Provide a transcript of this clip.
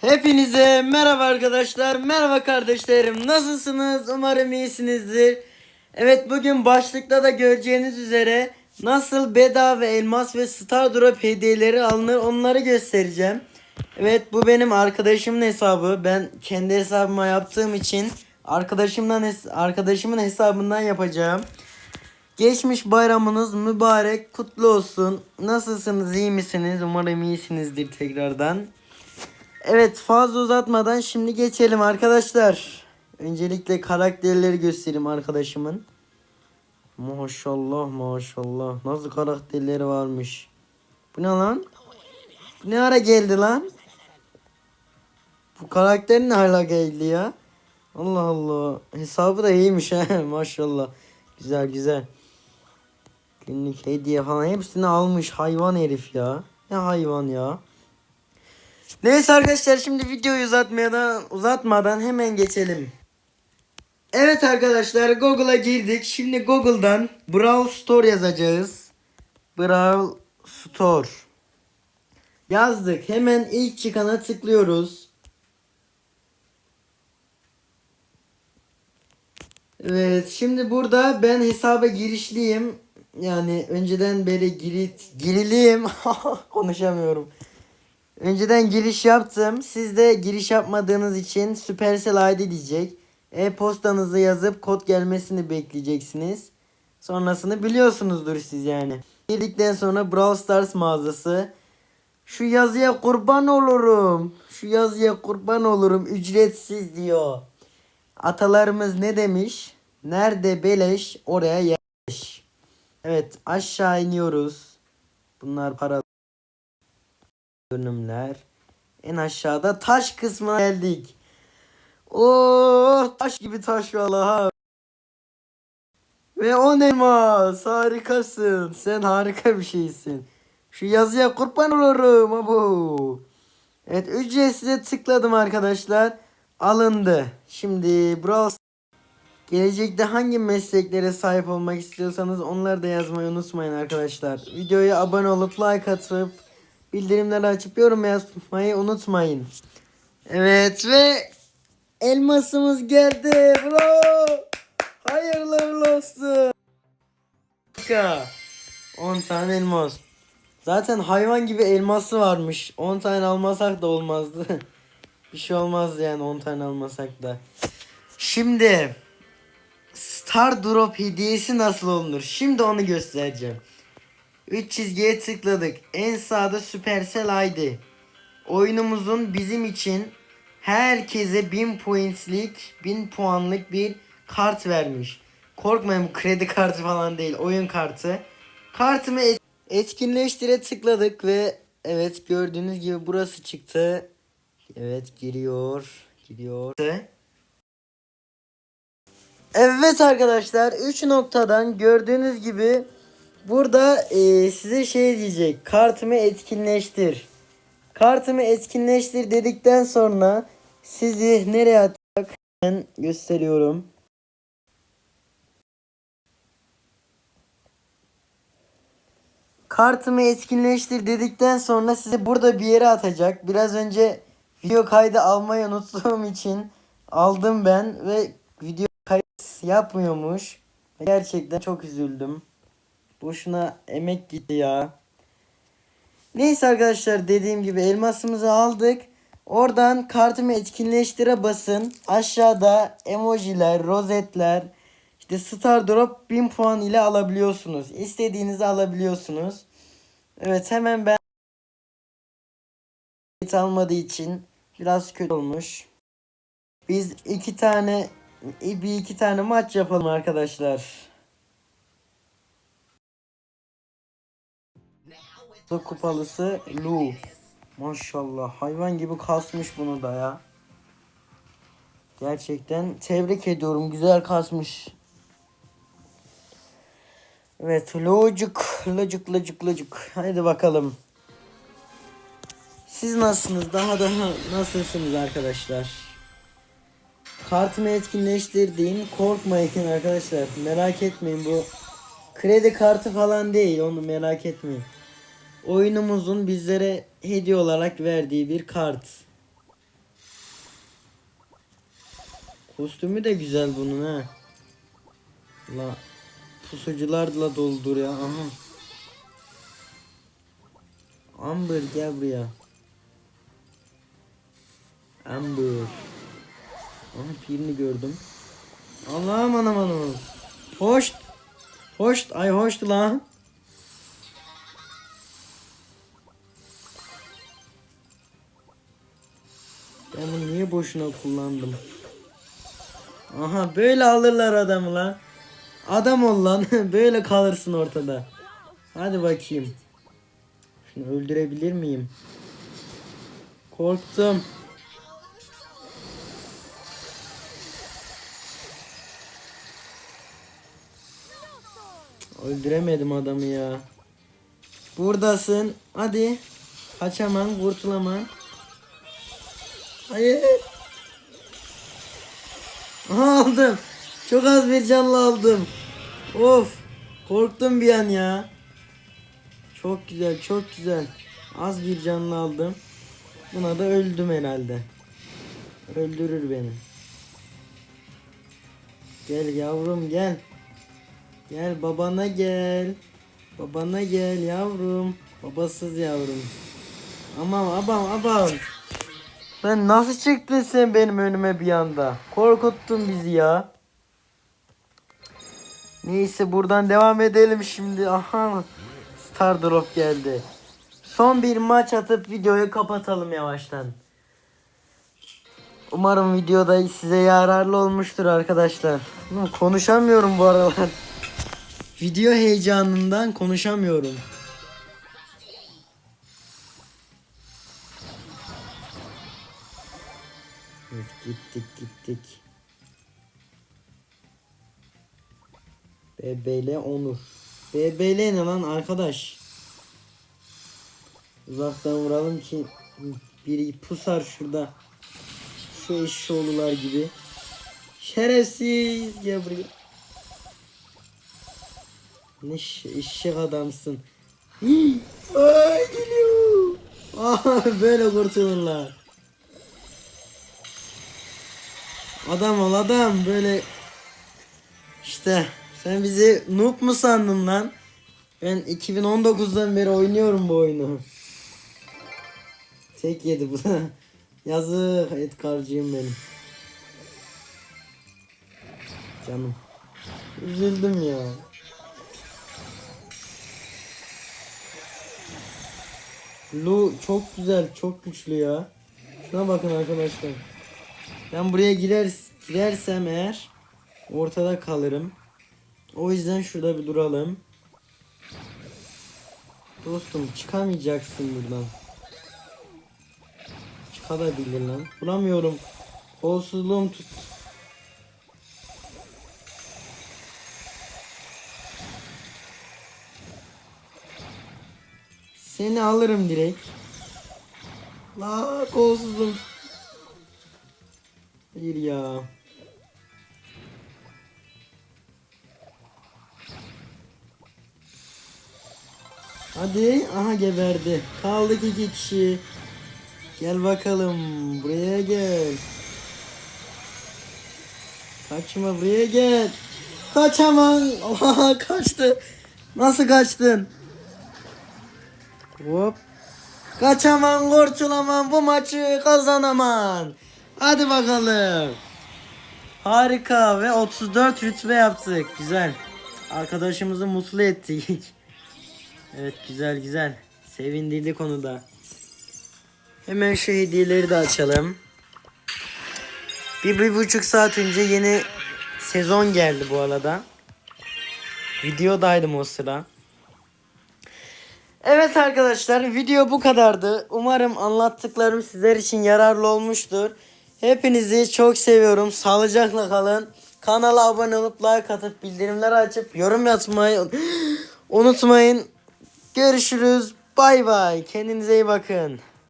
Hepinize merhaba arkadaşlar, merhaba kardeşlerim. Nasılsınız? Umarım iyisinizdir. Evet bugün başlıkta da göreceğiniz üzere nasıl bedava elmas ve star drop hediyeleri alınır onları göstereceğim. Evet bu benim arkadaşımın hesabı. Ben kendi hesabıma yaptığım için arkadaşımdan arkadaşımın hesabından yapacağım. Geçmiş bayramınız mübarek, kutlu olsun. Nasılsınız, iyi misiniz? Umarım iyisinizdir tekrardan. Evet fazla uzatmadan şimdi geçelim arkadaşlar. Öncelikle karakterleri göstereyim arkadaşımın. Maşallah maşallah. Nasıl karakterleri varmış. Bu ne lan? Bu ne ara geldi lan? Bu karakter ne hala geldi ya? Allah Allah. Hesabı da iyiymiş ha maşallah. Güzel güzel. Günlük hediye falan hepsini almış hayvan herif ya. Ne hayvan ya. Neyse arkadaşlar şimdi videoyu uzatmadan uzatmadan hemen geçelim. Evet arkadaşlar Google'a girdik. Şimdi Google'dan Brawl Store yazacağız. Brawl Store. Yazdık. Hemen ilk çıkana tıklıyoruz. Evet şimdi burada ben hesaba girişliyim. Yani önceden beri girit giriliyim. Konuşamıyorum. Önceden giriş yaptım. Siz de giriş yapmadığınız için Supercell ID diyecek. E-postanızı yazıp kod gelmesini bekleyeceksiniz. Sonrasını biliyorsunuzdur siz yani. Girdikten sonra Brawl Stars mağazası. Şu yazıya kurban olurum. Şu yazıya kurban olurum. Ücretsiz diyor. Atalarımız ne demiş? Nerede beleş oraya yerleş. Evet aşağı iniyoruz. Bunlar para görünümler. En aşağıda taş kısmına geldik. Oh taş gibi taş vallahi. Ve on elmas harikasın. Sen harika bir şeysin. Şu yazıya kurban olurum abo. Evet ücretsize tıkladım arkadaşlar. Alındı. Şimdi Brawl Gelecekte hangi mesleklere sahip olmak istiyorsanız onları da yazmayı unutmayın arkadaşlar. Videoya abone olup like atıp bildirimleri açıp yorum yazmayı unutmayın. Evet ve elmasımız geldi. Bravo. Hayırlı uğurlu olsun. Harika. 10 tane elmas. Zaten hayvan gibi elması varmış. 10 tane almasak da olmazdı. Bir şey olmaz yani 10 tane almasak da. Şimdi Star Drop hediyesi nasıl olunur? Şimdi onu göstereceğim. 3 çizgiye tıkladık. En sağda Supercell ID. Oyunumuzun bizim için herkese 1000 pointslik, 1000 puanlık bir kart vermiş. Korkmayın bu kredi kartı falan değil, oyun kartı. Kartımı et- etkinleştire tıkladık ve evet gördüğünüz gibi burası çıktı. Evet giriyor, giriyor. Evet arkadaşlar 3 noktadan gördüğünüz gibi burada e, size şey diyecek kartımı etkinleştir. Kartımı etkinleştir dedikten sonra sizi nereye atacak ben gösteriyorum. Kartımı etkinleştir dedikten sonra sizi burada bir yere atacak. Biraz önce video kaydı almayı unuttuğum için aldım ben ve video kayıt yapmıyormuş. Gerçekten çok üzüldüm. Boşuna emek gitti ya. Neyse arkadaşlar dediğim gibi elmasımızı aldık. Oradan kartımı etkinleştire basın. Aşağıda emojiler, rozetler, işte Star Drop 1000 puan ile alabiliyorsunuz. İstediğinizi alabiliyorsunuz. Evet hemen ben almadığı için biraz kötü olmuş. Biz iki tane bir iki tane maç yapalım arkadaşlar. Su kupalısı Lu. Maşallah hayvan gibi kasmış bunu da ya. Gerçekten tebrik ediyorum güzel kasmış. Evet locuk locuk locuk locuk. Hadi bakalım. Siz nasılsınız? Daha daha nasılsınız arkadaşlar? Kartımı etkinleştirdiğim korkmayın arkadaşlar. Merak etmeyin bu kredi kartı falan değil onu merak etmeyin oyunumuzun bizlere hediye olarak verdiği bir kart. Kostümü de güzel bunun ha. La pusucularla doldur ya. Aha. Amber gel buraya. Amber. Aha pirini gördüm. Allah'ım anam anam. Hoşt. Hoşt. Ay hoşt lan. Ben bunu niye boşuna kullandım? Aha böyle alırlar adamı lan. Adam ol lan. böyle kalırsın ortada. Hadi bakayım. Şunu öldürebilir miyim? Korktum. Öldüremedim adamı ya. Buradasın. Hadi. Kaçamam, kurtulamam. Hayır. Aha, aldım. Çok az bir canlı aldım. Of. Korktum bir an ya. Çok güzel, çok güzel. Az bir canlı aldım. Buna da öldüm herhalde. Öldürür beni. Gel yavrum gel. Gel babana gel. Babana gel yavrum. Babasız yavrum. Aman abam abam. Sen nasıl çıktın sen benim önüme bir anda? Korkuttun bizi ya. Neyse buradan devam edelim şimdi. Aha Star Drop geldi. Son bir maç atıp videoyu kapatalım yavaştan. Umarım videoda size yararlı olmuştur arkadaşlar. Konuşamıyorum bu aralar. Video heyecanından konuşamıyorum. Evet, gittik gittik. BBL Onur. BBL ne lan arkadaş? Uzaktan vuralım ki biri pusar şurada. Şu eşşoğlular gibi. Şerefsiz gel. Ne eşek adamsın. Ay geliyor. Aa, böyle kurtulurlar. Adam ol adam böyle işte sen bizi noob mu sandın lan? Ben 2019'dan beri oynuyorum bu oyunu. Tek yedi bu. Yazık et karcıyım benim. Canım. Üzüldüm ya. Lu çok güzel, çok güçlü ya. Şuna bakın arkadaşlar. Ben buraya girer, girersem eğer ortada kalırım. O yüzden şurada bir duralım. Dostum çıkamayacaksın buradan. Çıkabilir lan. Bulamıyorum. Kolsuzluğum tut. Seni alırım direkt. La kolsuzluğum. Hayır ya. Hadi. Aha geberdi. Kaldık iki kişi. Gel bakalım. Buraya gel. Kaçma buraya gel. Kaçamam. Oha kaçtı. Nasıl kaçtın? Hop. Kaçamam, kurtulamam, bu maçı kazanamam. Hadi bakalım. Harika ve 34 rütbe yaptık. Güzel. Arkadaşımızı mutlu ettik. evet güzel güzel. Sevindirdik konuda. Hemen şu hediyeleri de açalım. Bir, bir buçuk saat önce yeni sezon geldi bu arada. Videodaydım o sıra. Evet arkadaşlar video bu kadardı. Umarım anlattıklarım sizler için yararlı olmuştur. Hepinizi çok seviyorum. Sağlıcakla kalın. Kanala abone olup like atıp bildirimleri açıp yorum yapmayı unutmayın. Görüşürüz. Bay bay. Kendinize iyi bakın.